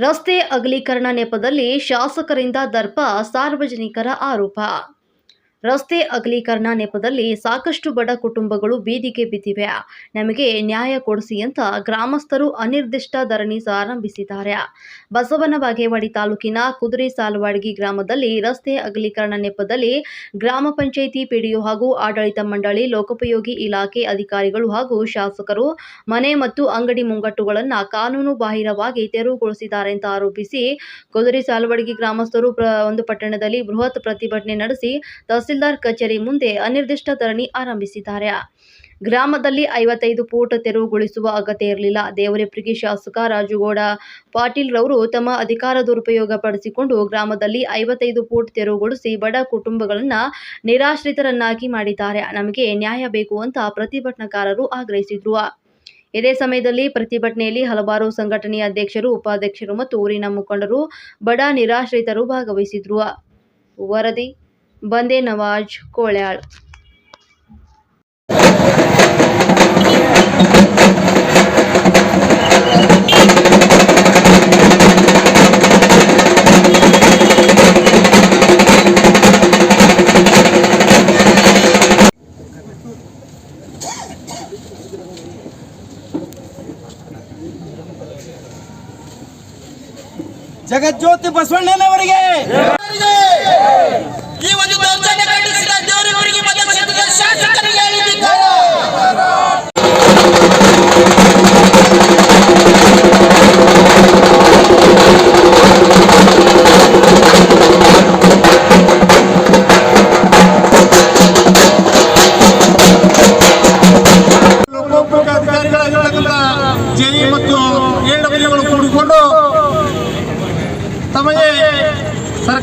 ರಸ್ತೆ ಅಗಲೀಕರಣ ನೆಪದಲ್ಲಿ ಶಾಸಕರಿಂದ ದರ್ಪ ಸಾರ್ವಜನಿಕರ ಆರೋಪ. ರಸ್ತೆ ಅಗಲೀಕರಣ ನೆಪದಲ್ಲಿ ಸಾಕಷ್ಟು ಬಡ ಕುಟುಂಬಗಳು ಬೀದಿಗೆ ಬಿದ್ದಿವೆ. ನಮಗೆ ನ್ಯಾಯ ಕೊಡಿಸಿ ಅಂತ ಗ್ರಾಮಸ್ಥರು ಅನಿರ್ದಿಷ್ಟ ಧರಣಿ ಆರಂಭಿಸಿದ್ದಾರೆ. ಬಸವನ ಬಾಗೇವಾಡಿ ತಾಲೂಕಿನ ಕುದುರೆ ಸಾಲವಾಡಗಿ ಗ್ರಾಮದಲ್ಲಿ ರಸ್ತೆ ಅಗಲೀಕರಣ ನೆಪದಲ್ಲಿ ಗ್ರಾಮ ಪಂಚಾಯಿತಿ ಪಿಡಿಒ ಹಾಗೂ ಆಡಳಿತ ಮಂಡಳಿ, ಲೋಕೋಪಯೋಗಿ ಇಲಾಖೆ ಅಧಿಕಾರಿಗಳು ಹಾಗೂ ಶಾಸಕರು ಮನೆ ಮತ್ತು ಅಂಗಡಿ ಮುಂಗಟ್ಟುಗಳನ್ನು ಕಾನೂನು ಬಾಹಿರವಾಗಿ ತೆರವುಗೊಳಿಸಿದ್ದಾರೆ ಅಂತ ಆರೋಪಿಸಿ, ಕುದುರೆ ಸಾಲ್ವಾಡಗಿ ಗ್ರಾಮಸ್ಥರು ಒಂದು ಪಟ್ಟಣದಲ್ಲಿ ಬೃಹತ್ ಪ್ರತಿಭಟನೆ ನಡೆಸಿ ತಹಸೀಲ್ದಾರ್ ಕಚೇರಿ ಮುಂದೆ ಅನಿರ್ದಿಷ್ಟ ಧರಣಿ ಆರಂಭಿಸಿದ್ದಾರೆ. ಗ್ರಾಮದಲ್ಲಿ ಐವತ್ತೈದು ಫೂಟ್ ತೆರವುಗೊಳಿಸುವ ಅಗತ್ಯ ಇರಲಿಲ್ಲ. ದೇವರೆಪ್ರಿಗೆ ಶಾಸಕ ರಾಜುಗೌಡ ಪಾಟೀಲ್ ರವರು ತಮ್ಮ ಅಧಿಕಾರ ದುರುಪಯೋಗ ಪಡಿಸಿಕೊಂಡು ಗ್ರಾಮದಲ್ಲಿ ಐವತ್ತೈದು ಫೂಟ್ ತೆರವುಗೊಳಿಸಿ ಬಡ ಕುಟುಂಬಗಳನ್ನ ನಿರಾಶ್ರಿತರನ್ನಾಗಿ ಮಾಡಿದ್ದಾರೆ. ನಮಗೆ ನ್ಯಾಯ ಬೇಕು ಅಂತ ಪ್ರತಿಭಟನಾಕಾರರು ಆಗ್ರಹಿಸಿದ್ರು. ಇದೇ ಸಮಯದಲ್ಲಿ ಪ್ರತಿಭಟನೆಯಲ್ಲಿ ಹಲವಾರು ಸಂಘಟನೆಯ ಅಧ್ಯಕ್ಷರು, ಉಪಾಧ್ಯಕ್ಷರು ಮತ್ತು ಊರಿನ ಮುಖಂಡರು ಬಡ ನಿರಾಶ್ರಿತರು ಭಾಗವಹಿಸಿದ್ರು. ವರದಿ ಬಂದೆ ನವಾಜ್ ಕೋಳ್ಯಾಳ್ ಜಗಜ್ಯೋತಿ ಬಸವಣ್ಣನವರಿಗೆ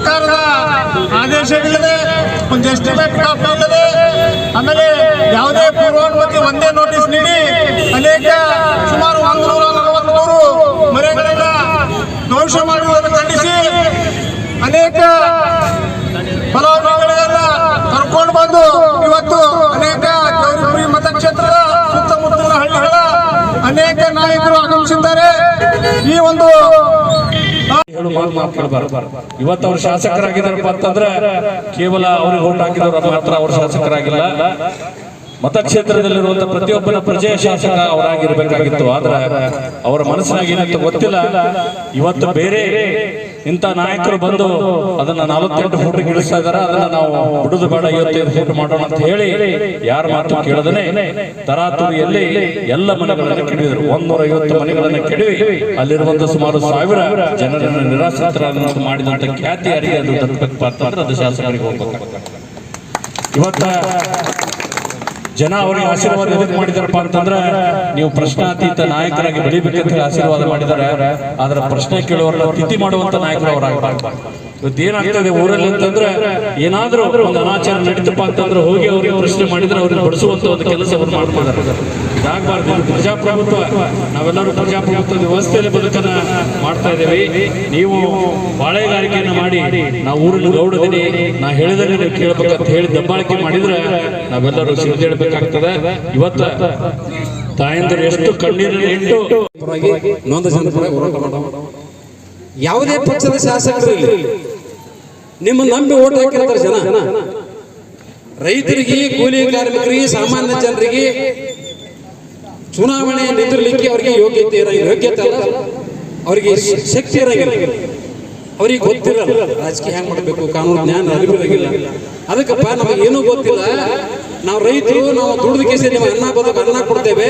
ಸರ್ಕಾರದ ಆದೇಶಗಳಿದೆ ಒಂದು ಎಸ್ಟಿಮೇಟ್ ಆಮೇಲೆ ಯಾವುದೇ ಪೂರ್ವಾನುಮತಿ ಒಂದೇ ನೋಟಿಸ್ ನೀಡಿ ಅನೇಕ ಸುಮಾರು ಒಂದು ನೂರ ನಲವತ್ಮೂರು ಮನೆಗಳನ್ನ ದೋಷ ಮಾಡುವುದನ್ನು ಖಂಡಿಸಿ ಅನೇಕ ಫಲಾನುಭವಿಗಳನ್ನ ಕರ್ಕೊಂಡು ಬಂದು ಇವತ್ತು ಅನೇಕ ಗೌರಿಪುರಿ ಮತಕ್ಷೇತ್ರದ ಸುತ್ತಮುತ್ತಲಿನ ಹಳ್ಳಿಗಳ ಅನೇಕ ನಾಯಕರು ಆಗಮಿಸಿದ್ದಾರೆ. ಈ ಒಂದು ಇವತ್ತು ಅವ್ರು ಶಾಸಕರಾಗಿದ್ದಾರಪ್ಪ ಅಂತಂದ್ರೆ ಕೇವಲ ಅವ್ರಿಗೆ ಓಟ್ ಹಾಕಿದವರು ಮಾತ್ರ ಅವ್ರು ಶಾಸಕರಾಗಿಲ್ಲ. ಮತಕ್ಷೇತ್ರದಲ್ಲಿರುವಂತ ಪ್ರತಿಯೊಬ್ಬರ ಪ್ರಜೆಯ ಶಾಸಕ ಅವರಾಗಿರ್ಬೇಕಾಗಿತ್ತು. ಆದ್ರೆ ಅವರ ಮನಸ್ಸಿನಾಗ ಏನಂತ ಗೊತ್ತಿಲ್ಲ. ಇವತ್ತು ಬೇರೆ ಇಂಥ ನಾಯಕರು ಬಂದು ಅದನ್ನ ನಲವತ್ತೆಂಟು ಫುಟ್ ಇಳಿಸ್ತಾ ಇದಾರೆ ಅದನ್ನ ನಾವು ಬಿಡುದು ಬೇಡ ಐವತ್ತೈದು ಫುಟ್ ಮಾಡೋಣ ಅಂತ ಹೇಳಿ ಯಾರ ಮಾತು ಕೇಳದನೆ ತರಾತುರಿಯಲ್ಲಿ ಎಲ್ಲ ಮನೆಗಳನ್ನ ಕೆಡವಿದ್ರು ಒಂದೂರ ಐವತ್ತು ಮನೆಗಳನ್ನ ಕೆಡವಿ. ಅಲ್ಲಿರುವಂತ ಸುಮಾರು ಸಾವಿರ ಜನರನ್ನು ನಿರಾಶ್ರಿತರನ್ನು ಮಾಡಿದಂತ ಖ್ಯಾತಿ ಯಾರಿಗೆ ಅದು ಅಂತಂದ್ರೆ ಅದು ಶಾಸಕರಿಗೆ ಹೋಗ್ಬೇಕು ಇವತ್ತ ಜನ ಅವರಿಗೆ ಆಶೀರ್ವಾದ ಎದುರು ಮಾಡಿದಾರಪ್ಪ ಅಂತಂದ್ರೆ ನೀವು ಪ್ರಶ್ನಾತೀತ ನಾಯಕರಾಗಿ ಬೆಳಿಬೇಕಂತ ಆಶೀರ್ವಾದ ಮಾಡಿದ್ದಾರೆ. ಆದ್ರೆ ಪ್ರಶ್ನೆ ಕೇಳುವವರನ್ನ ತಿಥಿ ಮಾಡುವಂತ ನಾಯಕರು ಇವತ್ತು ಏನಾಗ್ತದೆ ಊರಲ್ಲಿ ಅಂತಂದ್ರೆ ಏನಾದ್ರೂ ಒಂದು ಅನಾಚಾರ ನಡೀತಪ್ಪ ಅಂತಂದ್ರೆ ಹೋಗಿ ಅವ್ರಿಗೆ ಪ್ರಶ್ನೆ ಮಾಡಿದ್ರೆ ಅವ್ರನ್ನ ಬಡಿಸುವಂತ ಒಂದು ಕೆಲಸವನ್ನು ಮಾಡ್ತಿದ್ದಾರೆ. ಇದಾಗಬಾರ್ದು. ಇದು ಪ್ರಜಾಪ್ರಭುತ್ವ. ನಾವೆಲ್ಲರೂ ಪ್ರಜಾಪ್ರಭುತ್ವದ ವ್ಯವಸ್ಥೆಯಲ್ಲಿ ಬದುಕನ್ನ ಮಾಡ್ತಾ ಇದ್ದೇವೆ. ನೀವು ಬಾಳೆಗಾರಿಕೆಯನ್ನು ಮಾಡಿ ನಾವು ಊರಿನ ಗೌಡದಿನಿ, ನಾ ಹೇಳಿದ್ರೆ ನೀವು ಕೇಳ್ಬೇಕಂತ ಹೇಳಿ ದಬ್ಬಾಳಿಕೆ ಮಾಡಿದ್ರೆ ನಾವೆಲ್ಲರೂ ಸಿಡಿದೇಳ್ಬೇಕಾಗ್ತದೆ ಇವತ್ತ ತಾಯಂದಿರು ಎಷ್ಟು ಕಣ್ಣೀರನ್ನು ಇಟ್ಟು ನೊಂದ ಹೋರಾಟ ಯಾವುದೇ ಪಕ್ಷದ ಶಾಸಕರು ನಿಮ್ಮ ನಂಬಿ ಓಟ್ ಹಾಕಿರ್ತಾರೆ ಜನ. ರೈತರಿಗೆ ಕೂಲಿ ಕಾರ್ಮಿಕರಿಗೆ ಸಾಮಾನ್ಯ ಜನರಿಗೆ ಚುನಾವಣೆ ನಿಂತಿರ್ಲಿಕ್ಕೆ ಅವರಿಗೆ ಯೋಗ್ಯತೆ ಇರ ಯೋಗ್ಯತೆ ಅಲ್ಲ. ಅವರಿಗೆ ಶಕ್ತಿ ಇರಂಗಿಲ್ಲ. ಅವ್ರಿಗೆ ಗೊತ್ತಿರಲ್ಲ. ರಾಜಕೀಯ ಹ್ಯಾಂಗ್ ಮಾಡಬೇಕು ಕಾನೂನು ಜ್ಞಾನ ಅರಿವಿರಂಗಿಲ್ಲ. ಅದಕ್ಕಪ್ಪ ನಮಗೆ ಏನೂ ಗೊತ್ತಿಲ್ಲ. ನಾವು ರೈತರು ನಾವು ದುಡ್ದು ಕೇಸಿ ನಿಮ್ಮ ಅನ್ನ ಬದುಕು ಅನ್ನ ಕೊಡ್ತೇವೆ.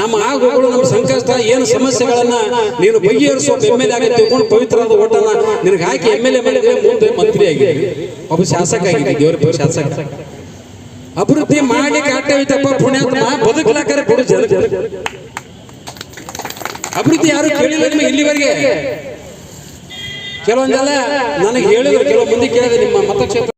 ನಮ್ಮ ಆಗುಗಳು ನಮ್ಮ ಸಂಕಷ್ಟ, ಏನು ಸಮಸ್ಯೆಗಳನ್ನ ನೀನು ಬಗೆಹರಿಸುವ ಎಂ ಎಲ್ ಎ ತಿಳ್ಕೊಂಡು ಪವಿತ್ರವಾದ ಓಟನ ನಿನಗೆ ಹಾಕಿ ಎಂ ಎಲ್ ಎ ಮಾಡಿದ್ರೆ ಮುಂದೆ ಮಂತ್ರಿ ಆಗಿದ್ದೀವಿ ಒಬ್ಬ ಶಾಸಕ ಆಗಿದ್ವಿ ದೇವರ ಶಾಸಕ. ಅಭಿವೃದ್ಧಿ ಮಾಡಿ ಕಾಟ ಐತಪ್ಪ ಪುಣ್ಯಾತ್ಮ. ಬದುಕಲಾಕರೆ ಕೊಡು ಜನ ಅಭಿವೃದ್ಧಿ ಯಾರು ಕೇಳಿಲ್ಲ ನಿಮಗೆ ಇಲ್ಲಿವರೆಗೆ? ಕೆಲವೊಂದೆಲ್ಲ ನನಗೆ ಹೇಳಿದ್ರು, ಕೆಲವು ಮಂದಿ ಕೇಳಿದೆ ನಿಮ್ಮ ಮತಕ್ಷೇತ್ರ.